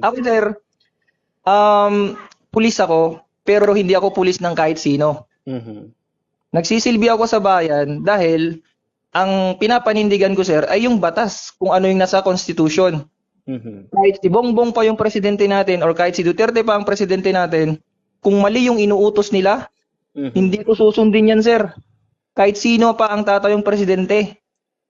Ako, sir, um, pulis ako, pero hindi ako pulis ng kahit sino. Mhm. Nagsisilbi ako sa bayan dahil ang pinapanindigan ko, sir, ay yung batas, kung ano yung nasa Constitution. Mhm. Kahit si Bongbong pa yung presidente natin or kahit si Duterte pa ang presidente natin, kung mali yung inuutos nila, Mhm. hindi ko susundin yan, sir. Kahit sino pa ang tatayong presidente.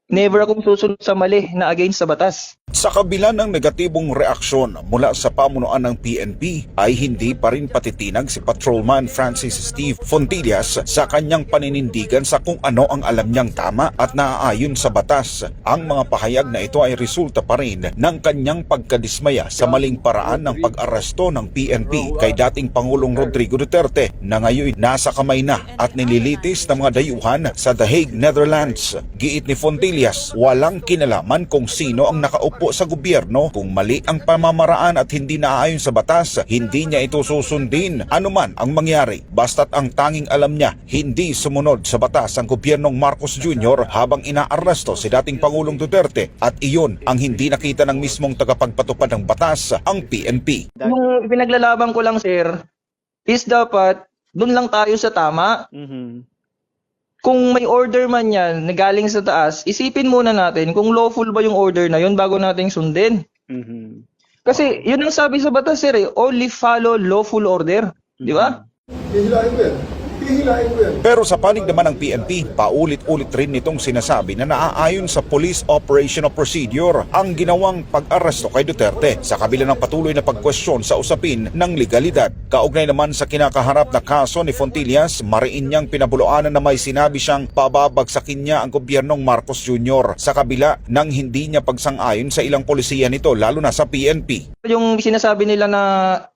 Never akong susunod sa mali na against sa batas. Sa kabila ng negatibong reaksyon mula sa pamunuan ng PNP ay hindi pa rin patitinag si Patrolman Francis Steve Fontillas sa kanyang paninindigan sa kung ano ang alam niyang tama at naaayon sa batas. Ang mga pahayag na ito ay resulta pa rin ng kanyang pagkadismaya sa maling paraan ng pag-aresto ng PNP kay dating Pangulong Rodrigo Duterte na ngayon nasa kamay na at nililitis ng mga dayuhan sa The Hague, Netherlands. Giit ni Fontillas, walang kinalaman kung sino ang nakaupo sa gobyerno kung mali ang pamamaraan at hindi naaayon sa batas, hindi niya ito susundin. Ano man ang mangyari, basta't ang tanging alam niya, hindi sumunod sa batas ang gobyernong Marcos Jr. habang inaaresto si dating Pangulong Duterte at iyon ang hindi nakita ng mismong tagapagpatupad ng batas, ang PNP. Yung pinaglalaban ko lang, sir, is dapat doon lang tayo sa tama. Mhm. Kung may order man yan na galing sa taas, isipin muna natin kung lawful ba yung order na yun bago nating sundin. Mhm. Kasi yun ang sabi sa batas, sir, eh, only follow lawful order. Di ba? Hihilain ko yan. Pero sa panig naman ng PNP, paulit-ulit rin nitong sinasabi na naaayon sa Police Operational Procedure ang ginawang pag-aresto kay Duterte sa kabila ng patuloy na pagkwestiyon sa usapin ng legalidad. Kaugnay naman sa kinakaharap na kaso ni Fontillas, mariin niyang pinabuluanan na may sinabi siyang pababagsakin niya ang gobyernong Marcos Jr. sa kabila ng hindi niya pagsang-ayon sa ilang polisiya nito lalo na sa PNP. Yung sinasabi nila na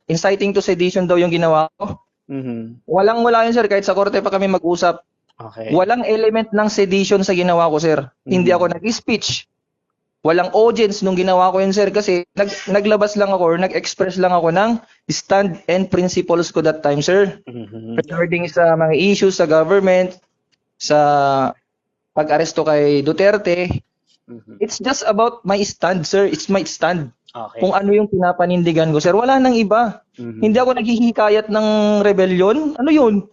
inciting to sedition daw yung ginawa ko. Mhm. Walang wala yun, sir. Kahit sa korte pa kami mag-usap. Okay. Walang element ng sedition sa ginawa ko, sir. Hindi ako nag-speech. Walang audience nung ginawa ko yun, sir, kasi nag, naglabas lang ako or nag-express lang ako ng stand and principles ko that time, sir. Mhm. Regarding sa mga issues sa government, sa pag-aresto kay Duterte, Mhm. it's just about my stand, sir. It's my stand. Okay. Kung ano yung pinapanindigan ko, sir. Wala nang iba. Mhm. Hindi ako naghihikayat ng rebellion. Ano yun?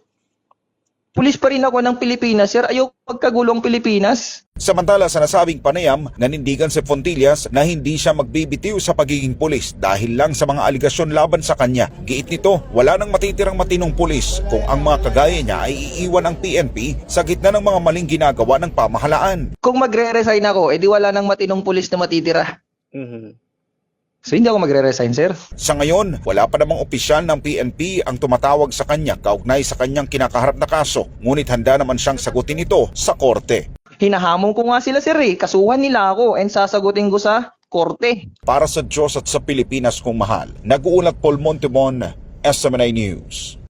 Pulis pa rin ako ng Pilipinas, sir. Ayaw pagkagulong Pilipinas. Samantala sa nasabing panayam, nanindigan si Fontillas na hindi siya magbibitiw sa pagiging pulis dahil lang sa mga aligasyon laban sa kanya. Giit nito, wala nang matitirang matinong pulis kung ang mga kagaya niya ay iiwan ang PNP sa gitna ng mga maling ginagawa ng pamahalaan. Kung magre-resign ako, edi wala nang matinong pulis na matitira. Mhm. So hindi ako magre-resign, sir. Sa ngayon, wala pa namang opisyal ng PNP ang tumatawag sa kanya kaugnay sa kanyang kinakaharap na kaso, ngunit handa naman siyang sagutin ito sa korte. Hinahamon ko nga sila, sir, eh. Kasuhan nila ako and sasagutin ko sa korte. Para sa Diyos at sa Pilipinas kong mahal, nag-uulat Paul Montemon, SMNA News.